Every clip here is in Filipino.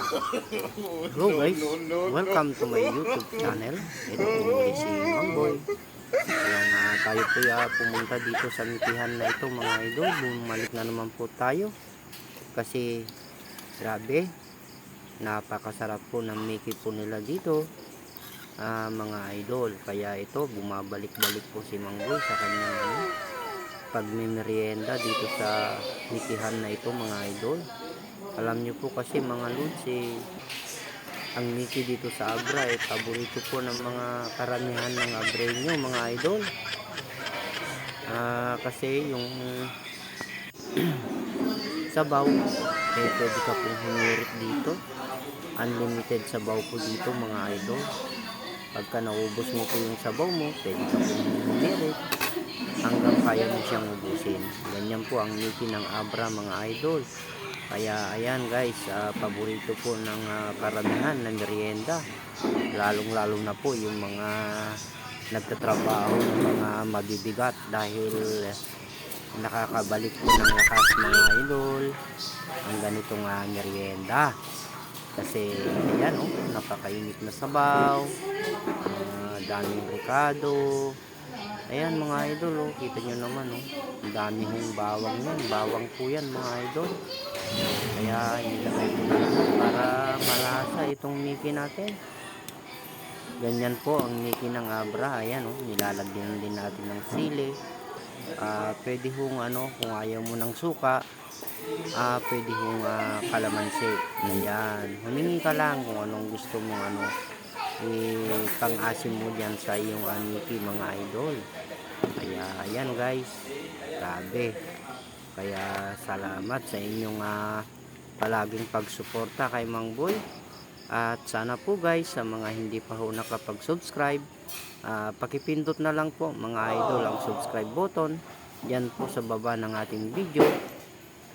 Hello guys, welcome to my YouTube channel. Ito po muli si Mangboy. Ayan, ah, tayo po ah, pumunta dito sa mitihan na ito mga idol. Bumalik na naman po tayo. Kasi, grabe, napakasarap po ng Mickey po nila dito. ah, mga idol. Kaya ito, bumabalik-balik po si Mangboy sa kanyang ano, pagmimerienda dito sa mitihan na ito mga idol. Alam nyo po kasi mga lods ang Mickey dito sa Abra eh, paborito po ng mga karamihan ng Abreño mga idol. Ah, kasi yung sabaw, eh pwede ka pong humirit dito. Unlimited sabaw po dito mga idol. Pagka naubos mo po yung sabaw mo, pwede ka pong humirit hanggang kaya mo siyang ubusin. Ganyan po ang Mickey ng Abra mga idol. Kaya ayan guys, ah, paborito po ng ah, karamihan na merienda. Lalong lalo na po yung mga nagtatrabaho ng mga mabibigat dahil nakakabalik po ng lakas mga idol ang ganitong uh, merienda. Kasi ayan oh, napakainit na sabaw, ah, daming ricado, Ayan mga idol, oh. kita nyo naman, oh. ang dami hong bawang yan. Bawang po yan mga idol. Kaya ilagay ko para malasa itong Mickey natin. Ganyan po ang Mickey ng Abra. Ayan, oh. nilalagyan din natin ng sili. Ah, pwede hong ano, kung ayaw mo ng suka, ah, pwede hong ah, kalamansi. Ayan, humingi ka lang kung anong gusto mong ano, eh, pang-asim mo dyan sa iyong aniki mga idol kaya ayan guys grabe kaya salamat sa inyong ah, palaging pagsuporta kay Mang Boy. At sana po guys sa mga hindi pa ho nakapag-subscribe ah, pakipindot na lang po mga idol ang subscribe button. Yan po sa baba ng ating video.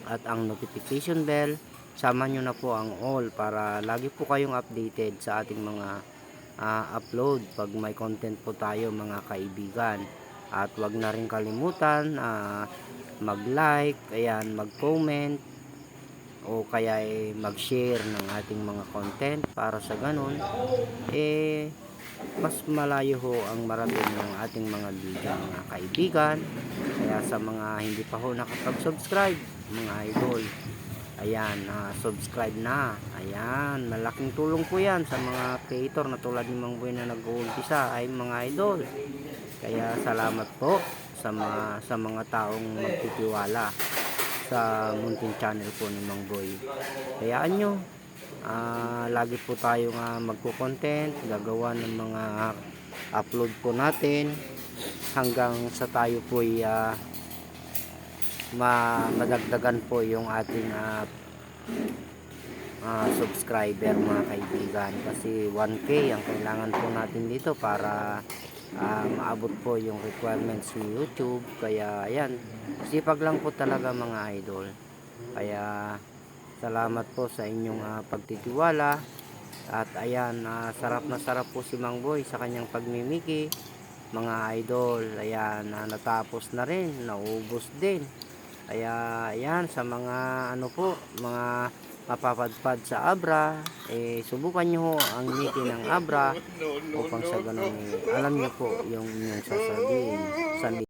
At ang notification bell. Sama nyo na po ang all para lagi po kayong updated sa ating mga ah, upload. Pag may content po tayo mga kaibigan. At wag na rin kalimutan ah, mag like ayan mag comment o kaya eh, mag share ng ating mga content para sa ganun eh mas malayo ho ang marating ng ating mga video mga kaibigan kaya sa mga hindi pa ho nakapag subscribe mga idol Ayan, ah, subscribe na. Ayan, malaking tulong po yan sa mga creator na tulad ni Mang Boy na nag-uumpisa ay mga idol. Kaya salamat po sa mga, sa mga taong magtitiwala sa munting channel po ni Mang Boy. Hayaan nyo, ah, lagi po tayo nga magko-content, gagawa ng mga upload po natin hanggang sa tayo po ay ah, ma madagdagan po yung ating ah, ah, subscriber mga kaibigan kasi 1k ang kailangan po natin dito para ah, maabot po yung requirements ni YouTube. Kaya ayan. Sipag lang po talaga mga idol. Kaya salamat po sa inyong ah, pagtitiwala. At ayan ah, sarap na sarap po si Mang Boy sa kanyang pagmimiki mga idol ayan ah, natapos na rin. Naubos din. Kaya ayan sa mga ano po, mga mapapadpad sa Abra, eh subukan nyo ang niti ng Abra upang sa ganun eh, alam nyo po yung inyong sasabihin sa